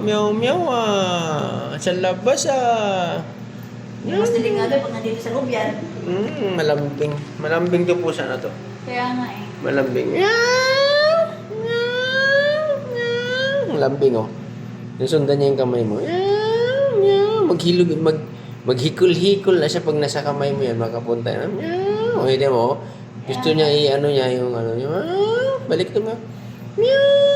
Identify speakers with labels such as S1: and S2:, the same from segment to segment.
S1: meow, meow, ah. Sa labas, ah.
S2: Mas delikado pag nandito sa loob yan.
S1: Mm, malambing. Malambing to pusa na to.
S2: Kaya nga eh.
S1: Malambing. Meow! Meow! Meow! Lambing, oh. Nasundan niya yung kamay mo. Meow! Meow! Maghilog, mag, maghikul-hikul na siya pag nasa kamay mo yan, makapunta yan. Meow! O, hindi mo, oh. Gusto niya i-ano niya yung ano niya. Meow! Balik to mo. Meow!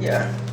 S1: Yeah.